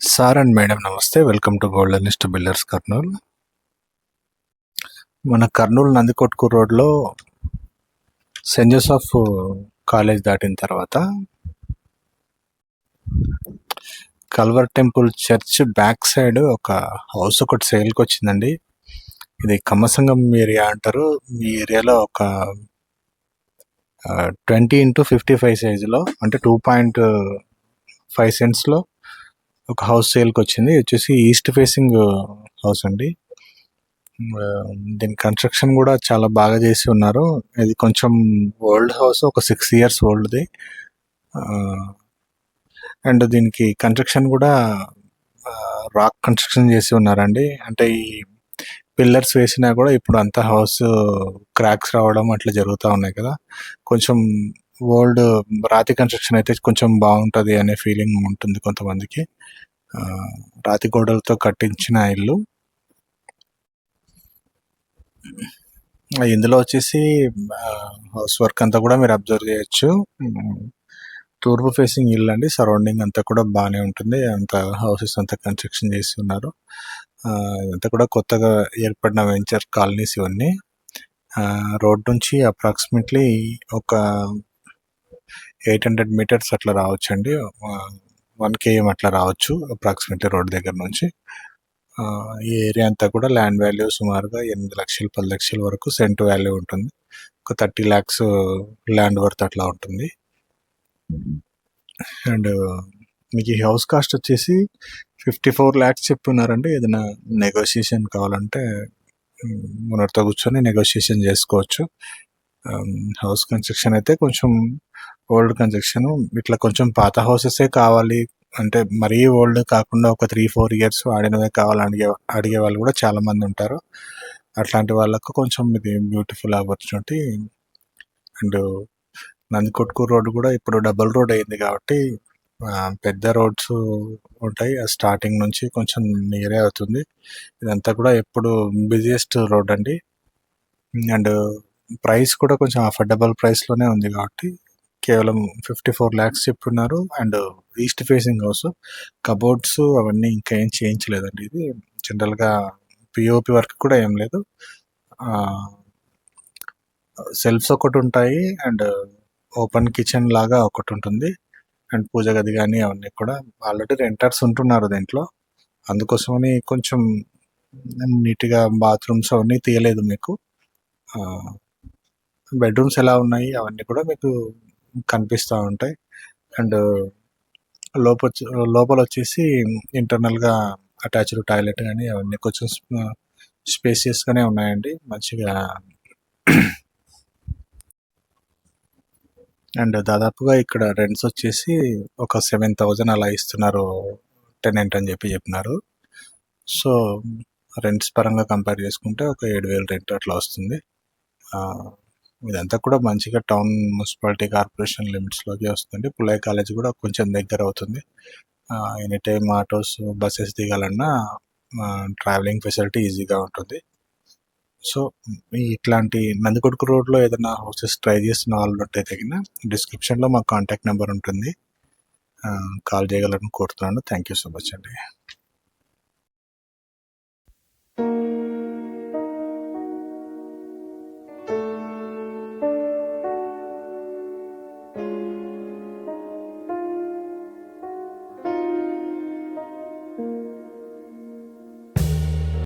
Sir and madam నమస్తే. Welcome to Golden East Builders Kurnool మన కర్నూలు నందికొట్కు రోడ్లో సెంట్ జోసఫ్ కాలేజ్ దాటిన తర్వాత Calvary temple church back side ఒక హౌస్ ఒకటి సేల్కి వచ్చిందండి. ఇది కమ్మసంగం ఏరియా అంటారు. ఈ ఏరియాలో ఒక ట్వంటీ ఇంటూ ఫిఫ్టీ ఫైవ్ సైజులో అంటే టూ పాయింట్ ఫైవ్ సెంట్స్లో ఒక హౌస్ సేల్కి వచ్చింది. వచ్చేసి ఈస్ట్ ఫేసింగ్ హౌస్ అండి. దీని కన్స్ట్రక్షన్ కూడా చాలా బాగా చేసి ఉన్నారు. ఇది కొంచెం ఓల్డ్ హౌస్ ఒక సిక్స్ ఇయర్స్ ఓల్డ్ది అండ్ దీనికి కన్స్ట్రక్షన్ కూడా రాక్ కన్స్ట్రక్షన్ చేసి ఉన్నారండి. అంటే ఈ పిల్లర్స్ వేసినా కూడా ఇప్పుడు అంతా హౌస్ క్రాక్స్ uh, రావడం అట్లా జరుగుతూ ఉన్నాయి కదా. కొంచెం ఓల్డ్ um, రాతి కన్స్ట్రక్షన్ అయితే కొంచెం బాగుంటుంది అనే ఫీలింగ్ ఉంటుంది కొంతమందికి. రాతి గోడలతో కట్టించిన ఇల్లు. ఇందులో వచ్చేసి హౌస్ వర్క్ అంతా కూడా మీరు అబ్జర్వ్ చేయొచ్చు. తూర్పు ఫేసింగ్ ఇల్లు అండి. సరౌండింగ్ అంతా కూడా బాగానే ఉంటుంది. అంత హౌసెస్ అంతా కన్స్ట్రక్షన్ చేసి ఉన్నారు. ఇదంతా కూడా కొత్తగా ఏర్పడిన వెంచర్ కాలనీస్ ఇవన్నీ. రోడ్ నుంచి అప్రాక్సిమేట్లీ ఒక ఎయిట్ హండ్రెడ్ మీటర్స్ అట్లా రావచ్చండి. వన్ కేఎం అట్లా రావచ్చు అప్రాక్సిమేట్లీ రోడ్ దగ్గర నుంచి. ఈ ఏరియా అంతా కూడా ల్యాండ్ వాల్యూ సుమారుగా ఎనిమిది లక్షలు పది లక్షల వరకు సెంట్ వాల్యూ ఉంటుంది. ఒక థర్టీ ల్యాక్స్ ల్యాండ్ వర్త్ అట్లా ఉంటుంది. అండ్ మీకు ఈ హౌస్ కాస్ట్ వచ్చేసి ఫిఫ్టీ ఫోర్ ల్యాక్స్ చెప్తున్నారండి. ఏదైనా నెగోషియేషన్ కావాలంటే మనతో కూర్చొని నెగోషియేషన్ చేసుకోవచ్చు. హౌస్ కన్స్ట్రక్షన్ అయితే కొంచెం ఓల్డ్ కన్స్ట్రక్షన్ ఇట్లా కొంచెం పాత హౌసెసే కావాలి. అంటే మరీ ఓల్డ్ కాకుండా ఒక త్రీ ఫోర్ ఇయర్స్ ఆడినవే కావాలని అడిగే అడిగే వాళ్ళు కూడా చాలామంది ఉంటారు. అట్లాంటి వాళ్ళకు కొంచెం ఇది beautiful opportunity. And Nandikotkur road కూడా ఇప్పుడు డబుల్ రోడ్ అయింది కాబట్టి పెద్ద రోడ్స్ ఉంటాయి. స్టార్టింగ్ నుంచి కొంచెం నియరే అవుతుంది. ఇదంతా కూడా ఎప్పుడు బిజియెస్ట్ రోడ్ అండి. అండ్ ప్రైస్ కూడా కొంచెం అఫోర్డబుల్ ప్రైస్లోనే ఉంది కాబట్టి కేవలం fifty four lakhs చెప్పున్నారు. And east facing house cupboards అవన్నీ ఇంకా ఏం చేయించలేదండి ఇది. జనరల్గా పిఓపి వర్క్ కూడా ఏం లేదు. సెల్ఫ్స్ ఒకటి ఉంటాయి. అండ్ ఓపెన్ కిచెన్ లాగా ఒకటి ఉంటుంది. అండ్ పూజ గది కానీ అవన్నీ కూడా. ఆల్రెడీ రెంటర్స్ ఉంటున్నారు దీంట్లో. అందుకోసమని కొంచెం నీట్గా బాత్రూమ్స్ అవన్నీ తీయలేదు మీకు. బెడ్రూమ్స్ ఎలా ఉన్నాయి? అవన్నీ కూడా మీకు కనిపిస్తూ ఉంటాయి. అండ్ లోప లోపల వచ్చేసి ఇంటర్నల్గా అటాచ్డ్ టాయిలెట్ కానీ అవన్నీ కొంచెం స్పేసియస్గానే ఉన్నాయండి. మంచిగా అండ్ దాదాపుగా ఇక్కడ రెంట్స్ వచ్చేసి ఒక సెవెన్ థౌజండ్ అలా ఇస్తున్నారు టెనెంట్ అని చెప్పి చెప్పినారు. సో రెంట్స్ పరంగా కంపేర్ చేసుకుంటే ఒక ఏడు వేలు రెంట్ అట్లా వస్తుంది. ఇదంతా కూడా మంచిగా టౌన్ మున్సిపాలిటీ కార్పొరేషన్ లిమిట్స్లోకి వస్తుంది. పుల్లయ్య కాలేజ్ కూడా కొంచెం దగ్గర అవుతుంది. ఎనీ టైం ఆటోస్ బస్సెస్ దిగాలన్నా ట్రావెలింగ్ ఫెసిలిటీ ఈజీగా ఉంటుంది. సో ఇట్లాంటి నందికొడుకు రోడ్లో ఏదైనా హౌసెస్ ట్రై చేస్తున్న వాళ్ళు ఉంటే తగిన డిస్క్రిప్షన్లో మా కాంటాక్ట్ నెంబర్ ఉంటుంది. కాల్ చేయగలని కోరుతున్నాను. థ్యాంక్ యూ సో మచ్ అండి.